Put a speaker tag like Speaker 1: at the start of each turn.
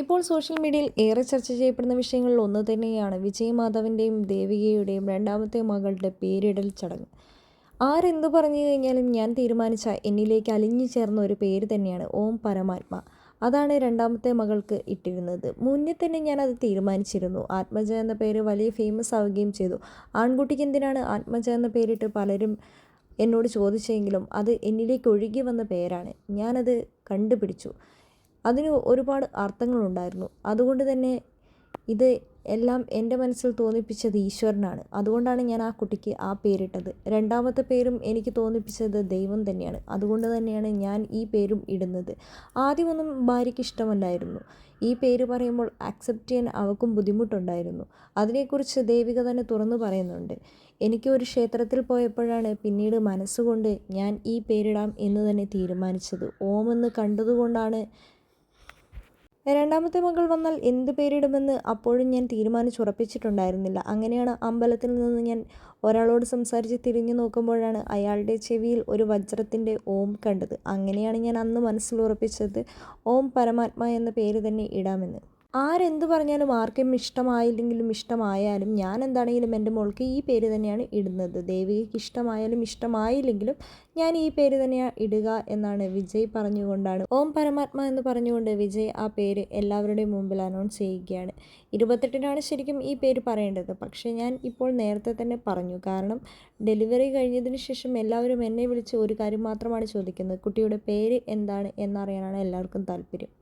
Speaker 1: ഇപ്പോൾ സോഷ്യൽ മീഡിയയിൽ ഏറെ ചർച്ച ചെയ്യപ്പെടുന്ന വിഷയങ്ങളിൽ ഒന്ന് തന്നെയാണ്. വിജയ് മാധവന്റെയും ദേവികയുടെയും രണ്ടാമത്തെ മകളുടെ പേരിടൽ ചടങ്ങ്. ആരെന്തു പറഞ്ഞു കഴിഞ്ഞാലും ഞാൻ തീരുമാനിച്ച എന്നിലേക്ക് അലിഞ്ഞു ചേർന്ന ഒരു പേര് തന്നെയാണ് ഓം പരമാത്മ. അതാണ് രണ്ടാമത്തെ മകൾക്ക് ഇട്ടിരുന്നത്. മുന്നേ തന്നെ ഞാൻ അത് തീരുമാനിച്ചിരുന്നു. ആത്മജ എന്ന പേര് വലിയ ഫേമസ് ആവുകയും ചെയ്തു. ആൺകുട്ടിക്ക് എന്തിനാണ് ആത്മജ എന്ന പേരിട്ട് പലരും എന്നോട് ചോദിച്ചെങ്കിലും അത് എന്നിലേക്ക് ഒഴുകി വന്ന പേരാണ്. ഞാനത് കണ്ടുപിടിച്ചു. അതിന് ഒരുപാട് അർത്ഥങ്ങളുണ്ടായിരുന്നു. അതുകൊണ്ട് തന്നെ ഇത് എല്ലാം എന്റെ മനസ്സിൽ തോന്നിപ്പിച്ചത് ഈശ്വരനാണ്. അതുകൊണ്ടാണ് ഞാൻ ആ കുട്ടിക്ക് ആ പേരിട്ടത്. രണ്ടാമത്തെ പേരും എനിക്ക് തോന്നിപ്പിച്ചത് ദൈവം തന്നെയാണ്. അതുകൊണ്ട് തന്നെയാണ് ഞാൻ ഈ പേരും ഇടുന്നത്. ആദ്യമൊന്നും ഭാര്യയ്ക്ക് ഇഷ്ടമല്ലായിരുന്നു. ഈ പേര് പറയുമ്പോൾ അക്സെപ്റ്റ് ചെയ്യാൻ അവൾക്കും ബുദ്ധിമുട്ടുണ്ടായിരുന്നു. അതിനെക്കുറിച്ച് ദേവിക തന്നെ തുറന്നു പറയുന്നുണ്ട്. എനിക്ക് ഒരു ക്ഷേത്രത്തിൽ പോയപ്പോഴാണ് പിന്നീട് മനസ്സുകൊണ്ട് ഞാൻ ഈ പേരിടാം എന്ന് തന്നെ തീരുമാനിച്ചത്. ഓമെന്ന് കണ്ടതുകൊണ്ടാണ് രണ്ടാമത്തെ മകൾ വന്നാൽ എന്ത് പേരിടുമെന്ന് അപ്പോഴും ഞാൻ തീരുമാനിച്ചുറപ്പിച്ചിട്ടുണ്ടായിരുന്നില്ല. അങ്ങനെയാണ് അമ്പലത്തിൽ നിന്ന് ഞാൻ ഒരാളോട് സംസാരിച്ച് തിരിഞ്ഞു നോക്കുമ്പോഴാണ് അയാളുടെ ചെവിയിൽ ഒരു വജ്രത്തിന്റെ ഓം കണ്ടത്. അങ്ങനെയാണ് ഞാൻ അന്ന് മനസ്സിൽ ഉറപ്പിച്ചത് ഓം പരമാത്മ എന്ന പേര് തന്നെ ഇടാമെന്ന്. ആരെന്ത് പറഞ്ഞാലും ആർക്കും ഇഷ്ടമായില്ലെങ്കിലും ഇഷ്ടമായാലും ഞാൻ എന്താണെങ്കിലും എന്റെ മോൾക്ക് ഈ പേര് തന്നെയാണ് ഇടുന്നത്. ദേവികയ്ക്ക് ഇഷ്ടമായാലും ഇഷ്ടമായില്ലെങ്കിലും ഞാൻ ഈ പേര് തന്നെയാണ് ഇടുക എന്നാണ് വിജയ് പറഞ്ഞുകൊണ്ടാണ്. ഓം പരമാത്മ എന്ന് പറഞ്ഞുകൊണ്ട് വിജയ് ആ പേര് എല്ലാവരുടെയും മുമ്പിൽ അനൗൺസ് ചെയ്യുകയാണ്. ഇരുപത്തെട്ടിനാണ് ശരിക്കും ഈ പേര് പറയേണ്ടത്. പക്ഷേ ഞാൻ ഇപ്പോൾ നേരത്തെ തന്നെ പറഞ്ഞു. കാരണം ഡെലിവറി കഴിഞ്ഞതിന് ശേഷം എല്ലാവരും എന്നെ വിളിച്ച് ഒരു കാര്യം മാത്രമാണ് ചോദിക്കുന്നത്. കുട്ടിയുടെ പേര് എന്താണ് എന്നറിയാനാണ് എല്ലാവർക്കും താല്പര്യം.